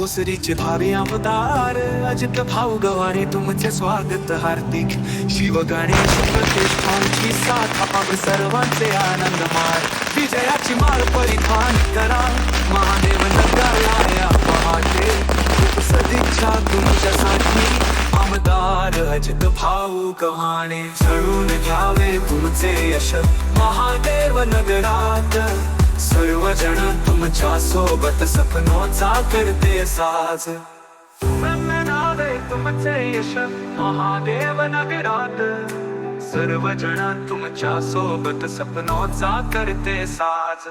भोसरीचे भावी आमदार अजित भाऊ गवारी तुमचे स्वागत हार्दिक शिव गणेश प्रतिष्ठानची साथ आम सर्वांचे आनंद मार विजयाची माळ परिधान करा. महादेव नगराया पहाटे. खूप सदिच्छा तुमच्यासाठी आमदार अजित भाऊ गव्हाणे चढून घ्यावे तुमचे यश. महादेव नगरात सर्वजण तुमच्यासोबत सपनोचा करते साज. नावे तुमचे यश महादेव नगरात. सर्वजण तुमच्यासोबत सपनोचा करते साज.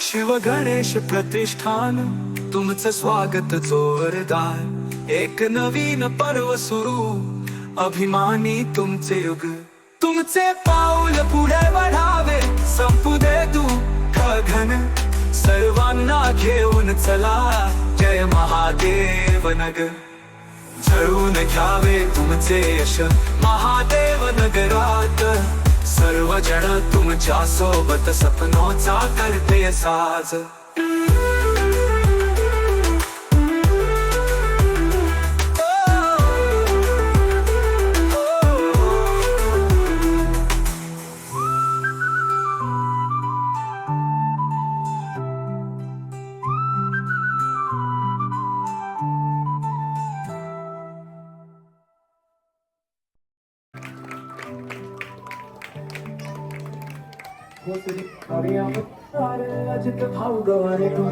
शिव गणेश प्रतिष्ठान तुमचं स्वागत जोरदार. एक नवीन पर्व सुरू. अभिमानी तुमचे युग. तुमचे पाऊल पुढे वाढावे. संपू दे तू घन. सर्वांना घेऊन चला. जय महादेव नग झळून घ्यावे तुमचे यश. महादेव नगरात. सर्वजण तुमच्यासोबत सपनोचा करते साज.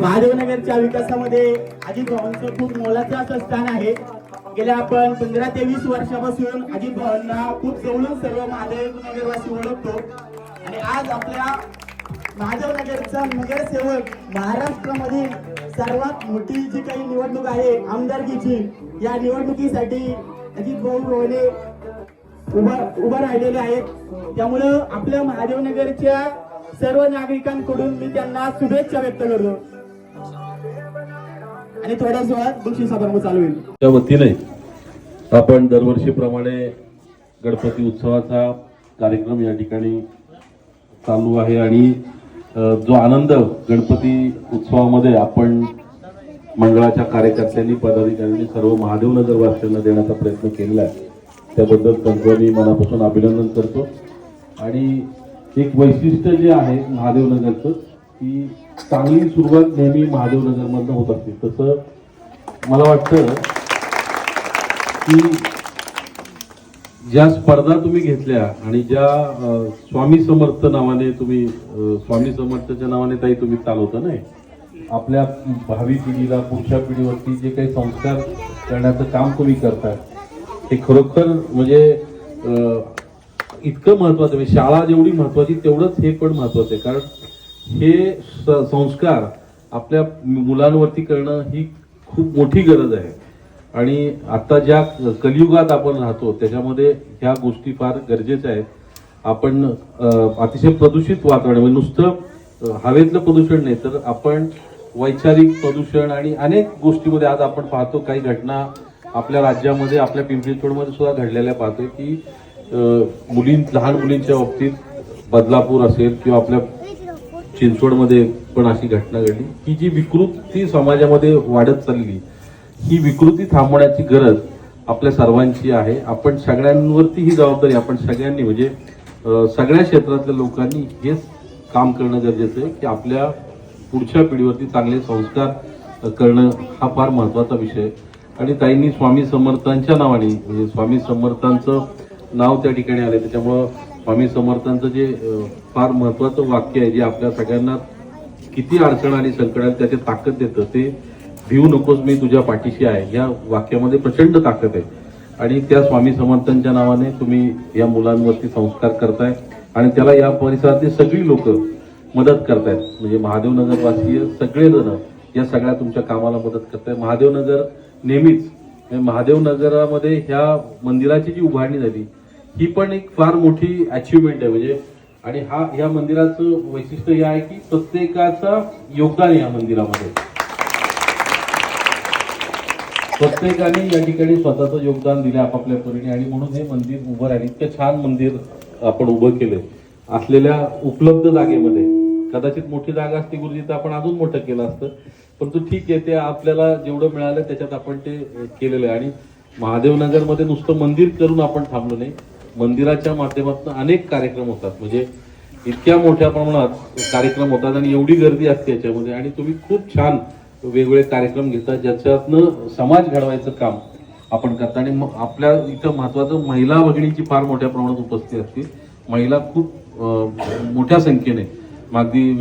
महादेवनगरच्या विकासामध्ये अजित भवनचं खूप मोलाचं असं स्थान आहे. गेल्या आपण पंधरा ते वीस वर्षापासून अजित भवनला खूप जवळून सर्व महादेवनगरवासी ओळखतो. आणि आज आपल्या महादेवनगरचा नगरसेवक महाराष्ट्रामधील सर्वात मोठी जी काही निवडणूक आहे आमदारकीची या निवडणुकीसाठी अजित भाऊ गवणे उभा उभा राहिलेले आहेत. त्यामुळं आपल्या महादेवनगरच्या सर्व नागरिकांकडून मी त्यांना शुभेच्छा व्यक्त करतो. आणि थोड्याच वेळात बक्षीस समारंभ चालू होईल. त्या वतीने आपण दरवर्षीप्रमाणे गणपती उत्सवाचा कार्यक्रम या ठिकाणी चालू आहे आणि जो आनंद गणपती उत्सवामध्ये आपण मंडळाच्या कार्यकर्त्यांनी पदाधिकाऱ्यांनी सर्व महादेवनगर नगरवासियांना देण्याचा प्रयत्न केलेला आहे. त्याबद्दल त्यांचं मी मनापासून अभिनंदन करतो. आणि एक वैशिष्ट्य जे आहे महादेवनगरचं की चांगली सुरुवात नेहमी महादेवनगरमधनं होत असते. तसं मला वाटतं की ज्या स्पर्धा तुम्ही घेतल्या आणि ज्या स्वामी समर्थ नावाने तुम्ही स्वामी समर्थच्या नावाने ताई तुम्ही चालवता नाही आपल्या भावी पिढीला पुढच्या पिढीवरती जे काही संस्कार करण्याचं काम तुम्ही करताय हे खरोखर म्हणजे इतकं महत्वाचं म्हणजे शाळा जेवढी महत्वाची तेवढंच हे पण महत्वाचं आहे. कारण हे स- संस्कार आपल्या मुलांवरती करणं ही खूप मोठी गरज आहे. आणि आता ज्या कलियुगात आपण राहतो त्याच्यामध्ये ह्या गोष्टी फार गरजेच्या आहेत. आपण अतिशय प्रदूषित वातावरण म्हणजे नुसतं हवेतलं प्रदूषण नाही तर आपण वैचारिक प्रदूषण आणि अनेक गोष्टीमध्ये आज आपण पाहतो काही घटना आपल्या राज्यामध्ये आपल्या पिंपरी चिंचवडमध्ये सुद्धा घडलेल्या पाहतोय की मुलीं लहान मुलींच्या बाबतीत बदलापूर असेल किंवा आपल्या चिंचवडमध्ये पण अशी घटना घडली. की जी विकृती समाजामध्ये वाढत चालली ही विकृती थांबवण्याची गरज आपल्या सर्वांची आहे. आपण सगळ्यांवरती ही जबाबदारी आपण सगळ्यांनी म्हणजे सगळ्या क्षेत्रातल्या लोकांनी हेच काम करणं गरजेचं आहे की आपल्या पुढच्या पिढीवरती चांगले संस्कार करणं हा फार महत्त्वाचा विषय आहे. आणि ताईंनी स्वामी समर्थांच्या नावाने म्हणजे स्वामी समर्थांचं नाव त्या ठिकाणी आलं त्याच्यामुळं स्वामी समर्थांचं जे फार महत्वाचं वाक्य आहे जे आपल्या सगळ्यांना किती अडचण आणि संकट आली त्याची ताकद देतं ते भिवू नकोस मी तुझ्या पाठीशी आहे. या वाक्यामध्ये प्रचंड ताकद आहे. आणि त्या स्वामी समर्थांच्या नावाने तुम्ही या मुलांवरती संस्कार करताय आणि त्याला या परिसरातली सगळी लोक मदत करतायत. म्हणजे महादेवनगरवासीय सगळेजण या सगळ्या तुमच्या कामाला मदत करताय महादेवनगर नेहमीच म्हणजे महादेव नगरामध्ये ह्या मंदिराची जी उभारणी झाली ही पण एक फार मोठी अचिव्हमेंट आहे. म्हणजे आणि हा या मंदिराचं वैशिष्ट्य हे आहे की प्रत्येकाचं योगदान या मंदिरामध्ये. प्रत्येकाने या ठिकाणी स्वतःचं योगदान दिलं आपापल्या परीने आणि म्हणून हे मंदिर उभं राहिले. इतकं छान मंदिर आपण उभं केलंय. असलेल्या उपलब्ध जागेमध्ये. कदाचित मोठी जागा असती गुरुजी तर आपण अजून मोठं केलं असतं. परंतु ठीक आहे ते आपल्याला जेवढं मिळालं त्याच्यात आपण ते केलेलं आहे. आणि महादेवनगरमध्ये नुसतं मंदिर करून आपण थांबलो नाही. मंदिराच्या माध्यमातून अनेक कार्यक्रम होतात. म्हणजे इतक्या मोठ्या प्रमाणात कार्यक्रम होतात आणि एवढी गर्दी असते याच्यामध्ये. आणि तुम्ही खूप छान वेगवेगळे कार्यक्रम घेतात ज्याच्यातनं समाज घडवायचं काम आपण करता. आणि मग आपल्या इथं महत्वाचं महिला भगिणीची फार मोठ्या प्रमाणात उपस्थिती असते. महिला खूप मोठ्या संख्येने अगदी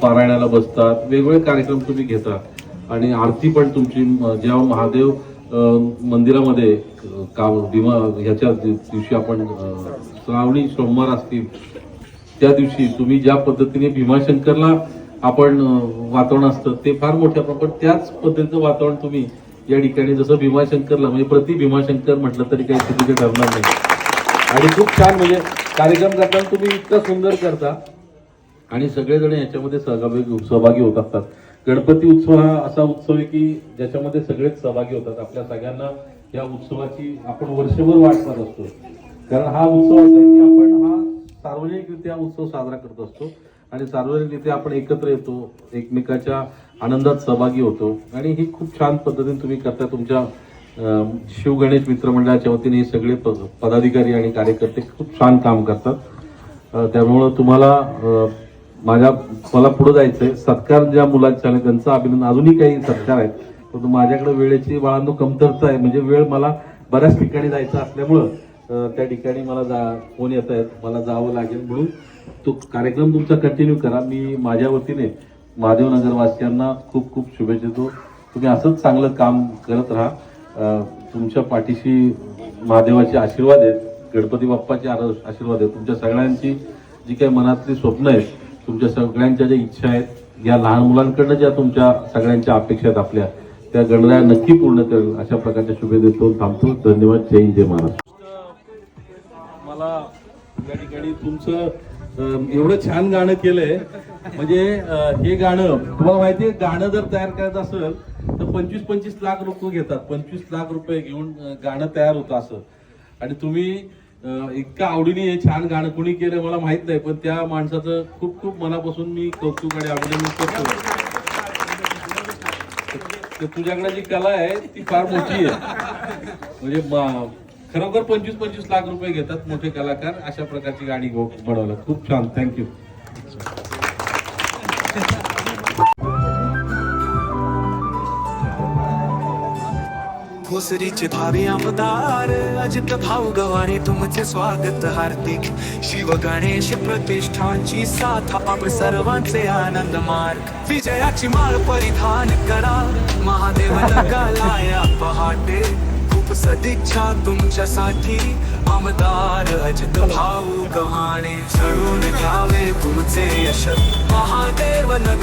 पारायणाला बसतात. वेगवेगळे कार्यक्रम तुम्ही घेता. आणि आरती पण तुमची जेव्हा महादेव मंदिरामध्ये का भीमा ह्याच्या दिवशी आपण श्रावणी सोमवार असतील त्या दिवशी तुम्ही ज्या पद्धतीने भीमाशंकरला आपण वातावरण असतं ते फार मोठ्या प्रमाणात त्याच पद्धतीचं वातावरण तुम्ही या ठिकाणी जसं भीमाशंकरला म्हणजे प्रति भीमाशंकर म्हटलं तरी काही चुकीचे ठरणार नाही. आणि खूप छान म्हणजे कार्यक्रम करताना तुम्ही इतका सुंदर करता. आणि सगळेजण याच्यामध्ये सहभागी सहभागी होत असतात. गणपती उत्सव हा असा उत्सव आहे की ज्याच्यामध्ये सगळेच सहभागी होतात. आपल्या सगळ्यांना या उत्सवाची आपण वर्षभर वाट पाहत असतो. कारण हा उत्सव असा आहे की आपण हा सार्वजनिकरित्या उत्सव साजरा करत असतो. आणि सार्वजनिकरित्या आपण एकत्र येतो एकमेकाच्या आनंदात सहभागी होतो. आणि ही खूप छान पद्धतीने तुम्ही करता. तुमच्या शिवगणेश मित्रमंडळाच्या वतीने हे सगळे पद पदाधिकारी आणि कार्यकर्ते खूप छान काम करतात. त्यामुळं तुम्हाला माझ्या मला पुढे जायचंय. सत्कार ज्या मुलांचे आले त्यांचं अभिनंदन. अजूनही काही सत्कार आहेत. परंतु माझ्याकडे वेळेची बाळांनो कमतरता आहे. म्हणजे वेळ मला बऱ्याच ठिकाणी जायचं असल्यामुळं त्या ठिकाणी मला जा फोन येत आहेत. मला जावं लागेल म्हणून तो कार्यक्रम तुमचा कंटिन्यू करा. मी माझ्या वतीने महादेव नगरवासियांना खूप खूप शुभेच्छा देतो. तुम्ही असंच चांगलं काम करत राहा. तुमच्या पाठीशी महादेवाचे आशीर्वाद आहेत. गणपती बाप्पाचे आर- आशीर्वाद आहेत. तुमच्या सगळ्यांची जी काही मनातली स्वप्न आहेत तुमच्या सगळ्यांच्या ज्या इच्छा आहेत या लहान मुलांकडनं ज्या तुमच्या सगळ्यांच्या अपेक्षा आहेत आपल्या त्या गणराया नक्की पूर्ण करेल. अशा प्रकारच्या शुभेच्छा देतो. थांबतो. धन्यवाद. जय हिंद जय महाराष्ट्र. मला या ठिकाणी तुमचं एवढं छान गाणं केलंय. म्हणजे हे गाणं तुम्हाला माहितीये गाणं जर तयार करायचं असेल तर पंचवीस पंचवीस लाख रुपये घेतात. पंचवीस लाख रुपये घेऊन गाणं तयार होतं असं. आणि तुम्ही इतकं आवडीने हे छान गाणं कोणी केलं मला माहीत नाही पण त्या माणसाचं खूप खूप मनापासून मी कौतुक आणि अभिनंदन करतो. तर तुझ्याकडे जी कला आहे ती फार मोठी आहे. म्हणजे खरोखर पंचवीस पंचवीस लाख रुपये घेतात मोठे कलाकार अशा प्रकारची गाणी बनवलं. खूप छान. थँक्यू भोसरीचे भावे आमदार. अजित भाऊ गवारे तुमचे स्वागत हार्दिक. शिव गणेश प्रतिष्ठानची साथ आप सर्वांचे आनंद मार्ग. विजयाची माळ परिधान करा. महादेव लगालाया पहाटे. खूप सदिच्छा तुमच्यासाठी. आमदार अजित भाऊ गव्हाणे चढून घ्यावे तुमचे यश. महादेव नगर